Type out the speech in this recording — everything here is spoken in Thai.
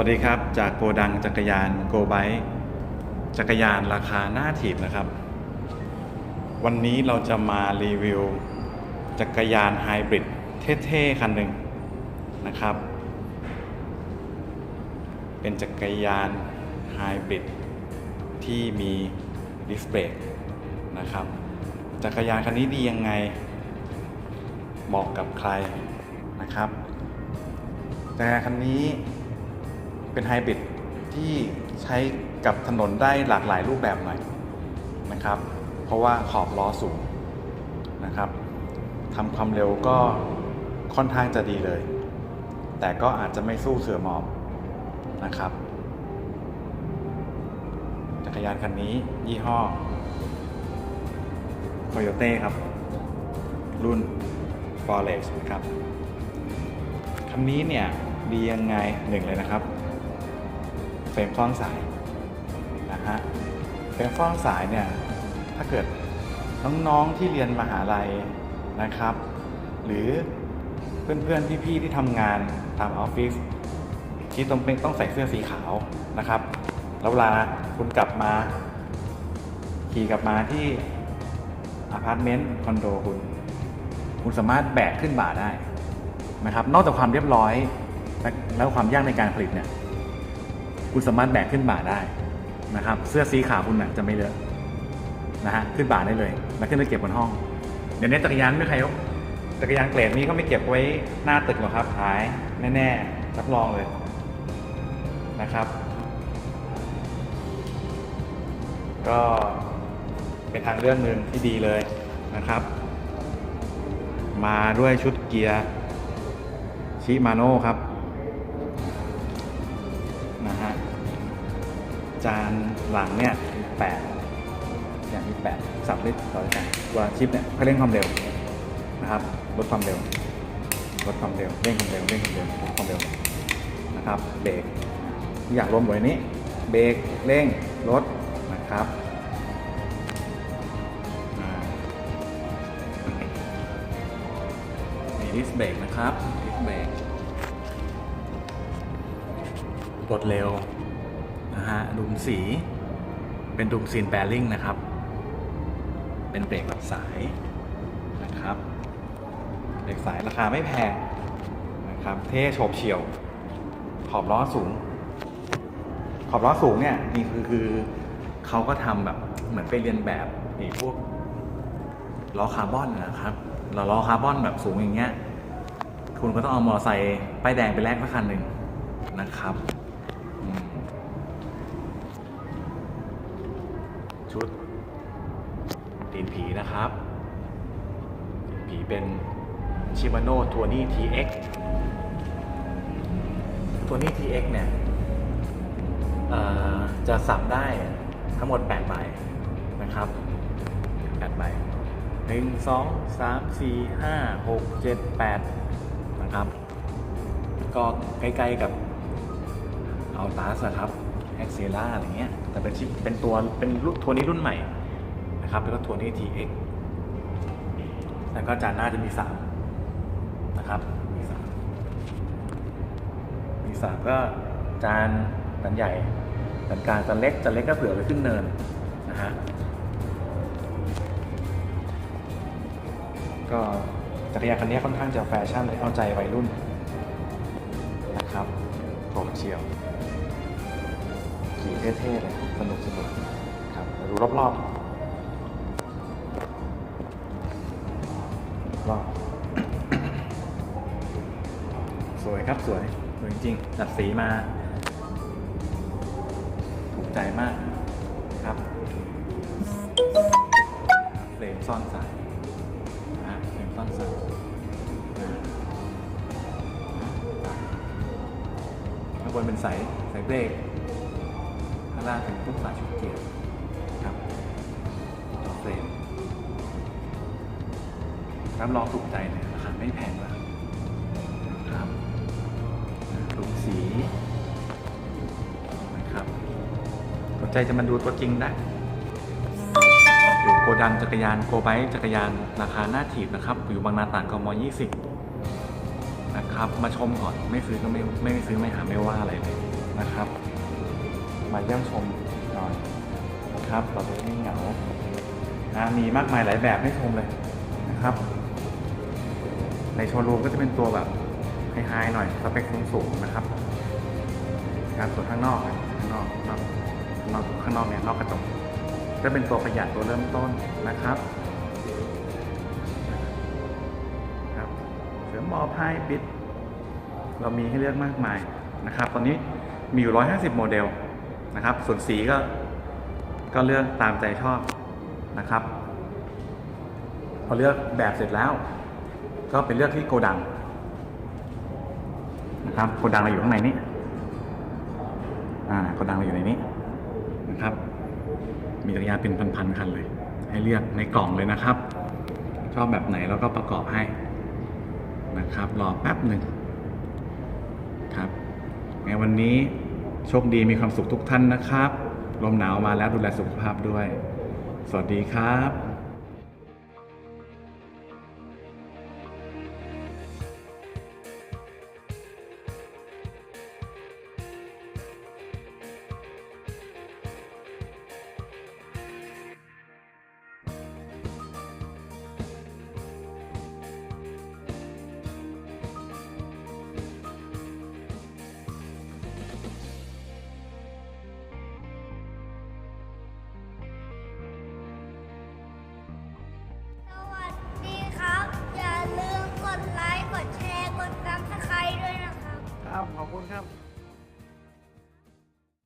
วัสดีครับ จากโกดังจักรยานโกไบจักรยานราคาหน้าถีบนะครับ วันนี้เราจะมารีวิว จักรยานไฮบริดเท่ๆคันหนึ่งนะครับ เป็นจักรยานไฮบริดที่มีดิสเบรกนะครับ จักรยานคันนี้ดียังไงเหมาะกับใครนะครับจักรยานคันนี้ เป็นไฮบริดที่ใช้กับถนนได้หลากหลายรูปแบบหน่อยนะครับ เพราะว่าขอบล้อสูงนะครับทำความเร็วก็ค่อนข้างจะดีเลย แต่ก็อาจจะไม่สู้เสือหมอบนะครับ จักรยานคันนี้ยี่ห้อ Coyote ครับ รุ่น Forex นะครับคันนี้เนี่ยดียังไงหนึ่งเลยนะครับ รมฟ้องสายนะฮะเฟรมฟ้องสายเนี่ยถ้าเกิดน้องๆที่เรียนมหาลัยนะครับ หรือเพื่อนๆพี่ๆที่ทำงานตามออฟฟิศที่ต้องเป็นต้องใส่เสื้อสีขาวนะครับแล้วเวลาคุณกลับมา ขี่กลับมาที่อพาร์ตเมนต์คอนโดคุณ คุณสามารถแบกขึ้นบ่าได้นะครับ นอกจากความเรียบร้อย แล้วความยากในการผลิตเนี่ย คุณสามารถแบกขึ้นบ่าได้นะครับ เสื้อสีขาวคุณน่ะจะไม่เลอะนะฮะขึ้นบ่าได้เลย แล้วขึ้นไปเก็บบนห้อง เดี๋ยวนี้จักรยานไม่ใครเขาจักรยานเกรดนี้เขาไม่เก็บไว้หน้าตึกหรอกครับหายแน่ๆรับรองเลยนะครับ ก็เป็นทางเรื่องหนึ่งที่ดีเลยนะครับ มาด้วยชุดเกียร์ชิมาโน่ครับ จานหลังเนี่ยแปดอย่างมีแปดสับลิตรต่อกันตัวชิปเนี่ยเพื่อเร่งความเร็วนะครับลดความเร็วลดความเร็วเร่งความเร็วเร่งความเร็วลดความเร็วนะครับเบรกอยางรวมอยู่ในนี้เบรกเร่งรถนะครับอ่ามีดิสเบรกนะครับดิสเบรกรวดเร็ว ดุมสี เป็นดุมซีนแบริ่งนะครับ เป็นเบรกแบบสายนะครับเบรกสายราคาไม่แพงนะครับ เท่โฉบเฉี่ยว ขอบล้อสูง ขอบล้อสูงเนี่ยนี่คือคือเขาก็ทำแบบเหมือนไปเรียนแบบไอ้พวกล้อคาร์บอนนะครับเราล้อคาร์บอนแบบสูงอย่างเงี้ยคุณก็ต้องเอามอเตอร์ไซค์ป้ายแดงไปแลกสักคันหนึ่งนะครับ ชุดตีนผีนะครับตีนผีเป็นชิบ a โน่ทัวนี่ TX ทัวนี่ TX เนี่ยเอ่อจะสับได้ทั้งหมด 8 ใบนะครับ8ใบหนึ่งสองสามสี่ห้าหกเจ็ดแปดนะครับ ก็ใกล้ๆกับเอาตาสครับแอคเซล่าอะไรเงี้ย แต่เป็นชิปเป็นตัวเป็นรุ่นทัวร์นี้รุ่นใหม่นะครับแล้วก็ทัวร์นี้ TX แล้วก็จานหน้าจะมีสามนะครับมีสามมีสามก็จานจานใหญ่จานกลางจานเล็กจานเล็กก็เผื่อไปขึ้นเนินนะฮะก็จักรยานคันนี้ค่อนข้างจะแฟชั่นเลยเอาใจวัยรุ่นนะครับโฉบเฉี่ยว เท่ๆเลยสนุกสนุกครับดูรอบๆรอบสวยครับสวยสวยจริงๆจัดสีมา ถูกใจมากครับเฟรมซ่อนสายนะเฟรมซ่อนสายนะข้างบนเป็นสายสายเบรก ข้างล่างเป็นตุ๊กตาชุดเกียร์ครับตัวเฟรมรับรองถูกใจเลยราคาไม่แพงแล้วครับถูกสีนะครับสนใจจะมาดูตัวจริงได้อยู่โกดังจักรยานโกไบจักรยานราคาหน้าถีบนะครับ อยู่บางนาตราดกม20 นะครับ มาชมก่อนไม่ซื้อก็ไม่ไม่ซื้อไม่หาไม่ว่าอะไรเลยนะครับ มาเยี่ยมชมหน่อยนะครับเราจะได้ไม่เหงานะมีมากมายหลายแบบให้ชมเลยนะครับ ในโชว์รูมก็จะเป็นตัวแบบไฮๆหน่อยสเปคสูงๆนะครับครับส่วนข้างนอกข้างนอกข้างนอกข้างนอกเนี่ยนอกกระจกจะเป็นตัวประหยัดตัวเริ่มต้นนะครับครับเสริมบอพายบิด เรามีให้เลือกมากมายนะครับ ตอนนี้มีอยู่ 150 โมเดล นะครับ ส่วนสีก็ก็เลือกตามใจชอบนะครับ พอเลือกแบบเสร็จแล้ว ก็ไปเลือกที่โกดังนะครับโกดังเราอยู่ข้างในนี้อ่าโกดังเราอยู่ในนี้นะครับ มีจักรยานเป็นพันๆคันเลย ให้เลือกในกล่องเลยนะครับ ชอบแบบไหนเราก็ประกอบให้นะครับ รอแป๊บหนึ่งครับในวันนี้ โชคดีมีความสุขทุกท่านนะครับ ลมหนาวมาแล้วดูแลสุขภาพด้วย สวัสดีครับ ครับขอบคุณครับ